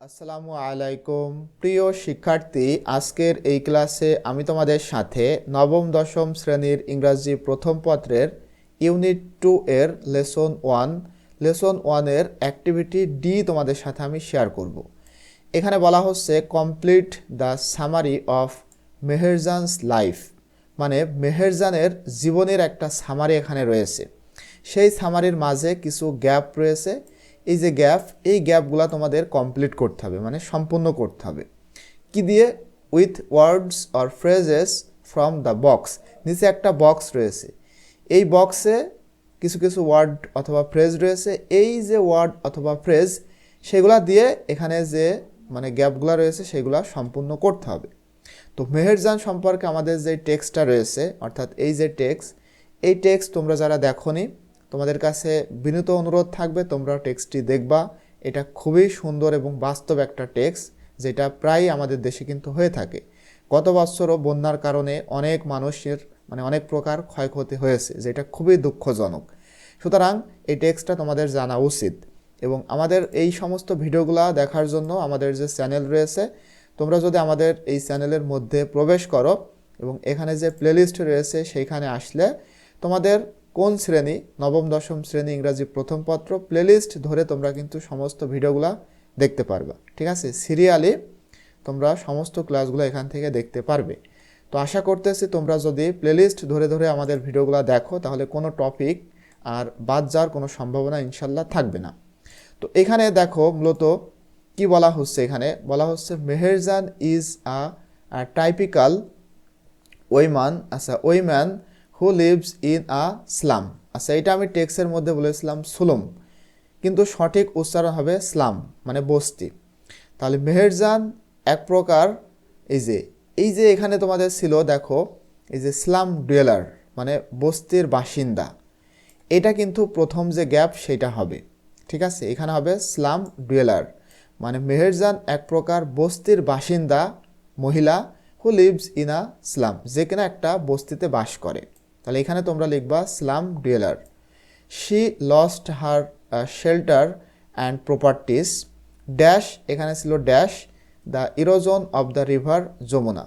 আসসালামু আলাইকুম। প্রিয় শিক্ষার্থী, আজকের এই ক্লাসে আমি তোমাদের সাথে নবম, দশম শ্রেণির ইংরাজি প্রথম পত্রের ইউনিট টু এর লেসন ওয়ান, লেসন ওয়ানের অ্যাক্টিভিটি ডি তোমাদের সাথে আমি শেয়ার করব। এখানে বলা হচ্ছে complete the summary of Meherjan's life মানে মেহেরজানের জীবনের একটা সামারি এখানে রয়েছে। সেই সামারির মাঝে কিছু গ্যাপ রয়েছে এই যে গ্যাপ, এই গ্যাপগুলো তোমাদের কমপ্লিট করতে হবে মানে সম্পূর্ণ করতে হবে। কি দিয়ে? With words or phrases from the box নিচে একটা বক্স রয়েছে। এই বক্সে কিছু কিছু ওয়ার্ড অথবা ফ্রেজ রয়েছে। এই যে ওয়ার্ড অথবা ফ্রেজ সেগুলা দিয়ে এখানে যে মানে গ্যাপগুলো রয়েছে, সেগুলো সম্পূর্ণ করতে হবে। তো মেহেরজান সম্পর্কে আমাদের যে টেক্সটটা রয়েছে, অর্থাৎ এই যে টেক্সট এই টেক্সট তোমরা যারা দেখোনি তোমাদের কাছে বিনীত অনুরোধ থাকবে, তোমরা টেক্সটটি দেখবা। এটা খুবই সুন্দর এবং বাস্তব একটা টেক্সট, যেটা প্রায় আমাদের দেশে কিন্তু হয়ে থাকে। গত বছরও বন্যার কারণে অনেক মানুষের মানে অনেক প্রকার ক্ষয়ক্ষতি হয়েছে, যেটা খুবই দুঃখজনক। সুতরাং এই টেক্সটটা তোমাদের জানা উচিত এবং আমাদের এই সমস্ত ভিডিওগুলো দেখার জন্য আমাদের যে চ্যানেল রয়েছে, তোমরা যদি আমাদের এই চ্যানেলের মধ্যে প্রবেশ করো এবং এখানে যে প্লেলিস্ট রয়েছে, সেইখানে আসলে তোমাদের কোন শ্রেণি? নবম, দশম শ্রেণি ইংরাজি প্রথম পত্র প্লেলিস্ট ধরে তোমরা কিন্তু সমস্ত ভিডিওগুলো দেখতে পারবা। ঠিক আছে? সিরিয়ালি তোমরা সমস্ত ক্লাসগুলো এখান থেকে দেখতে পারবে। তো আশা করতেছি তোমরা যদি প্লেলিস্ট ধরে ধরে আমাদের ভিডিওগুলো দেখো, তাহলে কোনো টপিক আর বাদ যাওয়ার কোনো সম্ভাবনা ইনশাল্লাহ থাকবে না। তো এখানে দেখো মূলত কি বলা হচ্ছে এখানে? বলা হচ্ছে, Meherjan is a typical woman আচ্ছা woman who lives in a slum আচ্ছা এটা আমি টেক্সের মধ্যে বলেছিলাম সুলম। কিন্তু সঠিক উচ্চারণ হবে স্লাম মানে বস্তি। তাহলে মেহেরজান এক প্রকার, এই যে এই যে এখানে তোমাদের ছিল, দেখো, এই যে স্লাম ডুয়েলার মানে বস্তির বাসিন্দা। এটা কিন্তু প্রথম যে গ্যাপ, সেটা হবে। ঠিক আছে, এখানে হবে স্লাম ডুয়েলার মানে মেহেরজান এক প্রকার বস্তির বাসিন্দা, মহিলা who lives in a slum যে কিনা একটা বস্তিতে বাস করে। তাহলে এখানে তোমরা লিখবা slum dweller she lost her shelter and properties dash এখানে ছিল dash the erosion of the river Jamuna.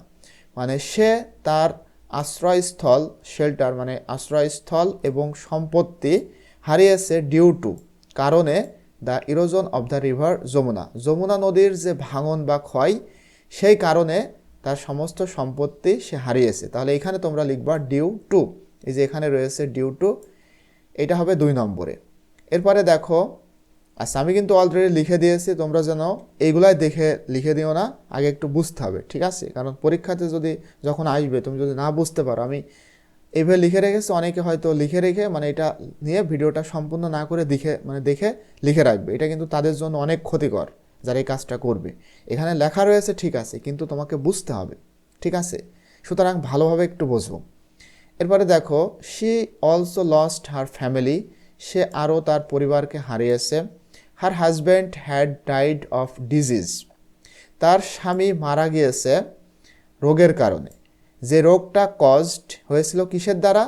মানে সে তার আশ্রয়স্থল শেল্টার মানে আশ্রয়স্থল এবং সম্পত্তি হারিয়েছে ডিউ টু কারণে the erosion of the river Jamuna. Jamuna নদীর যে ভাঙন বা ক্ষয়, সেই কারণে তার সমস্ত সম্পত্তি সে হারিয়েছে। তাহলে এখানে তোমরা লিখবা ডিউ টু এই যে এখানে রয়েছে ডিউ টু এটা হবে দুই নম্বরে। এরপরে দেখো আচ্ছা আমি কিন্তু অলরেডি লিখে দিয়েছি, তোমরা যেন এইগুলাই দেখে লিখে দিও না, আগে একটু বুঝতে হবে, ঠিক আছে? কারণ পরীক্ষাতে যদি যখন আসবে, তুমি যদি না বুঝতে পারো, আমি এইভাবে লিখে রেখেছি, অনেকে হয়তো লিখে রেখে মানে এটা নিয়ে ভিডিওটা সম্পূর্ণ না করে দেখে মানে দেখে লিখে রাখবে। এটা কিন্তু তাদের জন্য অনেক ক্ষতিকর, যারা এই কাজটা করবে। এখানে লেখা রয়েছে, ঠিক আছে, কিন্তু তোমাকে বুঝতে হবে, ঠিক আছে? সুতরাং ভালোভাবে একটু বোঝো এরপরে দেখো she also lost her family সে আরও তার পরিবারকে হারিয়েছে। Her husband had died of disease তার স্বামী মারা গিয়েছে রোগের কারণে। যে রোগটা কজড হয়েছিল কিসের দ্বারা?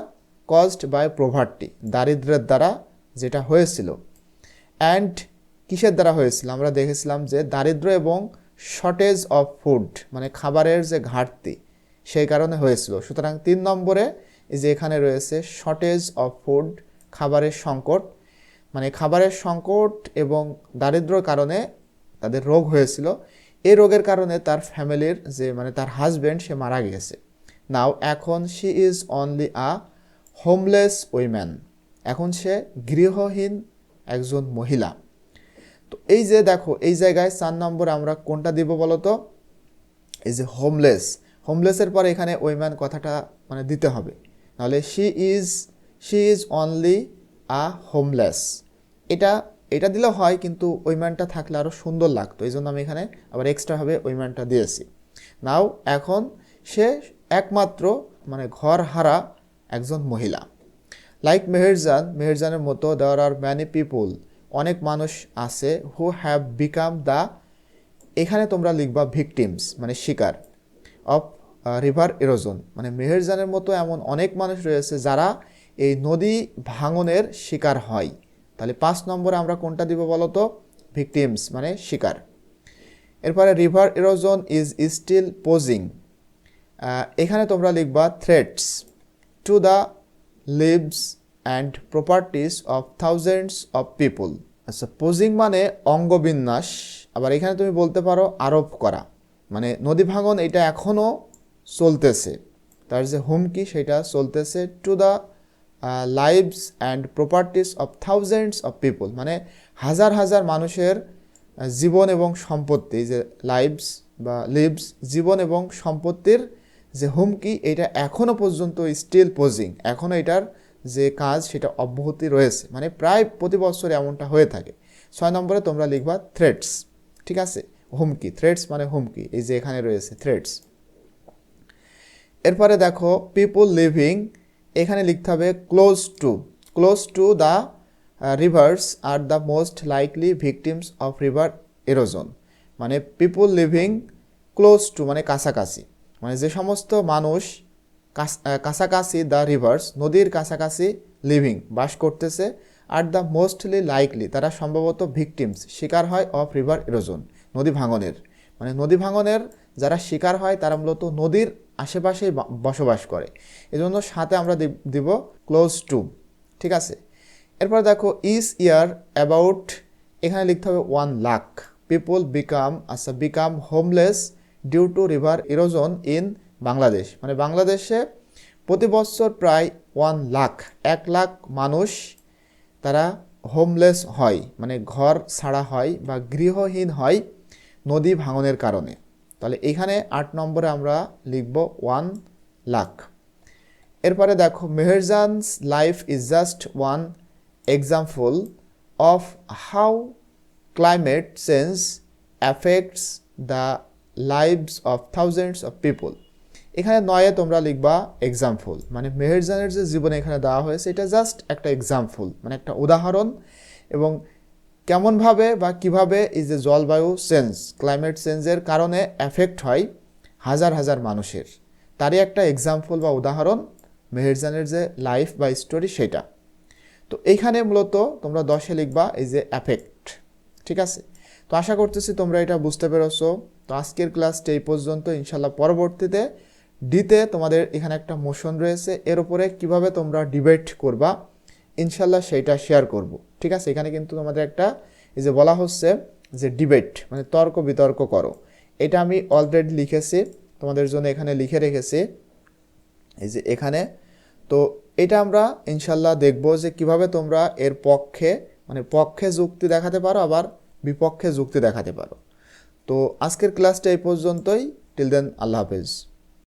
কজড বাই প্রভার্টি দারিদ্রের দ্বারা যেটা হয়েছিল। অ্যান্ড কিসের দ্বারা হয়েছিল? আমরা দেখেছিলাম যে দারিদ্র এবং শর্টেজ অফ ফুড মানে খাবারের যে ঘাটতি, সেই কারণে হয়েছিল। সুতরাং তিন নম্বরে এই যে এখানে রয়েছে শর্টেজ অফ ফুড খাবারের সংকট। মানে খাবারের সংকট এবং দারিদ্রর কারণে তাদের রোগ হয়েছিল। এই রোগের কারণে তার ফ্যামিলির যে মানে তার হাজব্যান্ড সে মারা গিয়েছে। নাও এখন she is only a homeless woman এখন সে গৃহহীন একজন মহিলা। তো এই যে দেখো, এই জায়গায় চার নম্বর আমরা কোনটা দিব বলো তো এই যে হোমলেস হোমলেসের পরে এখানে ওইম্যান কথাটা মানে দিতে হবে। নাহলে she is she is only a homeless এটা এটা দিলে হয়, কিন্তু ওইম্যানটা থাকলে আরও সুন্দর লাগতো। এই জন্য আমি এখানে আবার এক্সট্রাভাবে ওইম্যানটা দিয়েছি। নাও এখন সে একমাত্র মানে ঘর হারা একজন মহিলা। লাইক মেহেরজান মেহেরজানের মতো দেওয়ার আর ম্যানি পিপুল অনেক মানুষ আছে হু হ্যাভ বিকাম দ্য এখানে তোমরা লিখবা ভিকটিমস মানে শিকার অফ রিভার এরোজন মানে মেহেরজানের মতো এমন অনেক মানুষ রয়েছে যারা এই নদী ভাঙনের শিকার হয়। তাহলে পাঁচ নম্বরে আমরা কোনটা দিব বলো তো ভিকটিমস মানে শিকার। এরপরে river erosion is still posing এখানে তোমরা লিখবা threats to the lives and properties of thousands of people আচ্ছা পোজিং মানে অঙ্গবিন্যাস। আবার এখানে তুমি বলতে পারো আরোপ করা। মানে নদী ভাঙন এটা এখনও চলতেছে। তার যে হুমকি, সেটা চলতেছে to the lives and properties of thousands of people মানে হাজার হাজার মানুষের জীবন এবং সম্পত্তি, যে লাইভস বা লিভস জীবন এবং সম্পত্তির যে হুমকি, এটা এখনও পর্যন্ত স্টিল পোজিং এখনও এটার যে কাজ, সেটা অব্যাহতি রয়েছে। মানে প্রায় প্রতি বছর এমনটা হয়ে থাকে। ছয় নম্বরে তোমরা লিখবা থ্রেটস ঠিক আছে? হুমকি। থ্রেটস মানে হুমকি। এই যে এখানে রয়েছে থ্রেটস এরপরে দেখো পিপুল লিভিং এখানে লিখতে হবে close to close to the rivers are the most likely victims of river erosion মানে পিপুল লিভিং ক্লোজ টু মানে কাছাকাছি। মানে যে সমস্ত মানুষ কাছ- কাছাকাছি দ্য রিভার্স নদীর কাছাকাছি লিভিং বাস করতেছে আর দ্য মোস্টলি লাইকলি তারা সম্ভবত ভিকটিমস শিকার হয় অফ রিভার এরোজন নদী ভাঙনের। মানে নদী ভাঙনের যারা শিকার হয়, তারা মূলত নদীর আশেপাশেই বসবাস করে। এজন্য সাথে আমরা দিব ক্লোজ টু ঠিক আছে? এরপর দেখো ইস ইয়ার অ্যাবাউট এখানে লিখতে হবে ওয়ান লাখ পিপল বিকাম আচ্ছা become homeless due to river erosion in Bangladesh মানে বাংলাদেশে প্রতি বছর প্রায় ওয়ান লাখ এক লাখ মানুষ তারা হোমলেস হয়। মানে ঘর ছাড়া হয় বা গৃহহীন হয় নদী ভাঙনের কারণে। তাহলে এখানে আট নম্বরে আমরা লিখব ওয়ান লাখ। এরপরে দেখো, Meherjan's life is just one example of how climate change affects the lives of thousands of people. এখানে নয়ে তোমরা লিখবা এক্সাম্পল। মানে মেহেরজানের যে জীবনে এখানে দেওয়া হয়েছে, এটা জাস্ট একটা এক্সাম্পল মানে একটা উদাহরণ। এবং কেমনভাবে বা কীভাবে এই যে জলবায়ু চেঞ্জ ক্লাইমেট চেঞ্জের কারণে এফেক্ট হয় হাজার হাজার মানুষের। তারই একটা এক্সাম্পল বা উদাহরণ, মেহেরজানের যে লাইফ বা স্টোরি সেটা। তো এইখানে মূলত তোমরা দশে লিখবা এই যে অ্যাফেক্ট ঠিক আছে? তো আশা করতেছি তোমরা এটা বুঝতে পেরেছ। তো আজকের ক্লাসটা এই পর্যন্ত ইনশাল্লাহ পরবর্তীতে ডিতে তোমাদের এখানে একটা মোশন রয়েছে। এর উপরে কীভাবে তোমরা ডিবেট করবা ইনশাল্লাহ সেইটা শেয়ার করব। ঠিক আছে? এখানে কিন্তু তোমাদের একটা এই যে বলা হচ্ছে যে ডিবেট মানে তর্ক বিতর্ক করো। এটা আমি অলরেডি লিখেছি, তোমাদের জন্য এখানে লিখে রেখেছি। এই যে এখানে, তো এটা আমরা ইনশাল্লাহ দেখব যে কীভাবে তোমরা এর পক্ষে মানে পক্ষে যুক্তি দেখাতে পারো, আবার বিপক্ষে যুক্তি দেখাতে পারো। তো আজকের ক্লাসটা এই পর্যন্তই। টিল দেন আল্লাহ হাফেজ।